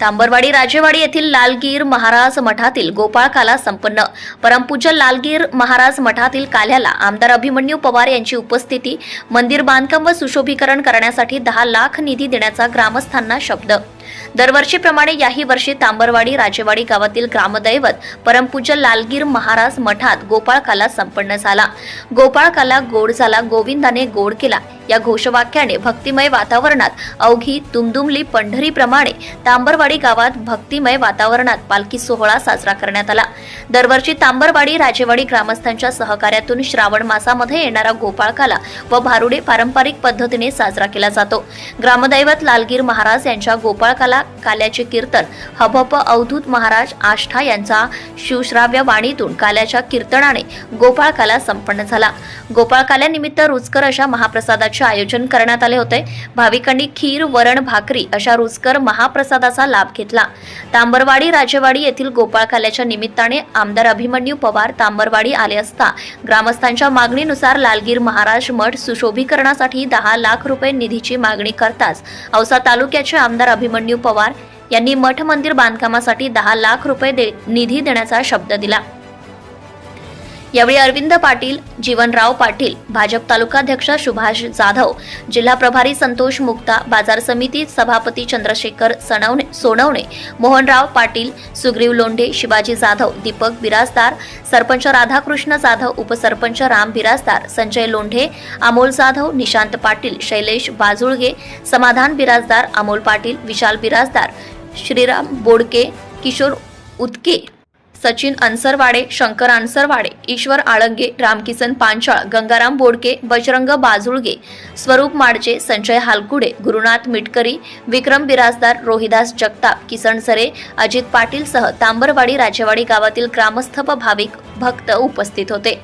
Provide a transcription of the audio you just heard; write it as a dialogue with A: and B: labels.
A: तांबरवाडी राजेवाडी येथील लालगीर महाराज मठातील गोपाळकाला संपन्न. परमपूज्य लालगीर महाराज मठातील काल्याला आमदार अभिमन्यू पवार यांची उपस्थिती मंदिर बांधकाम व सुशोभीकरण करण्यासाठी दहा लाख निधी देण्याचा ग्रामस्थांना शब्द. दरवर्षीप्रमाणे याही वर्षी तांबरवाडी राजेवाडी गावातील ग्रामदैवत परमपूज्य लालगीर महाराज मठात गोपाळकाला संपन्न झाला. गोपाळकाला गोड झाला गोविंदाने गोड केला. या घोषवाक्याने भक्तिमय वातावरणात अवघी दुमदुमली पंढरीप्रमाणे तांबरवाडी गावात भक्तिमय वातावरणात पालखी सोहळा साजरा करण्यात आला. दरवर्षी तांबरवाडी राजेवाडी ग्रामस्थांच्या सहकार्यातून श्रावण मासामध्ये येणारा गोपाळकाला व भारुडे पारंपरिक पद्धतीने साजरा केला जातो. ग्रामदैवत लालगीर महाराज यांच्या गोपाळकाला काल्याचे कीर्तन हभप अवधूत महाराज आष्ठा यांचा शिवश्राव्य वाणीतून काल्याच्या कीर्तनाने गोपाळकाला संपन्न झाला. गोपाळकाल्यानिमित्त रुचकर अशा महाप्रसादाची आयोजन करण्यात आले होते. भाविकांनी खीर वरण भाकरी अशा रुचकर महाप्रसादाचा लाभ घेतला. तांबरवाडी राजेवाडी येथील गोपाळकाल्याच्या निमित्ताने आमदार अभिमन्यू पवार तांबरवाडी आले असता ग्रामस्थांच्या मागणीनुसार लालगीर महाराज मठ सुशोभीकरणासाठी दहा लाख रुपये निधीची मागणी करताच औसा तालुक्याचे आमदार अभिमन्यू पवार यांनी मठ मंदिर बांधकामासाठी दहा लाख रुपये दे- निधी देण्याचा शब्द दिला. यावेळी अरविंद पाटील जीवनराव पाटील भाजप तालुकाध्यक्ष सुभाष जाधव जिल्हा प्रभारी संतोष मुक्ता बाजार समिती सभापती चंद्रशेखर सणवणे सोनवणे मोहनराव पाटील सुग्रीव लोंढे शिवाजी जाधव दीपक बिराजदार सरपंच राधाकृष्ण जाधव उपसरपंच राम बिराजदार संजय लोंढे अमोल जाधव निशांत पाटील शैलेश बाजुळगे समाधान बिराजदार अमोल पाटील विशाल बिराजदार श्रीराम बोडके किशोर उदके सचिन अनसरवाडे शंकर अनसरवाडे ईश्वर आळंगे रामकिसन पांचाळ गंगाराम बोडके बजरंग बाजुळगे स्वरूप माडजे संजय हालकुडे गुरुनाथ मिटकरी विक्रम बिराजदार रोहिदास जगताप किसन सरे अजित पाटील सह तांबरवाडी राजेवाडी गावातील ग्रामस्थ व भाविक भक्त उपस्थित होते.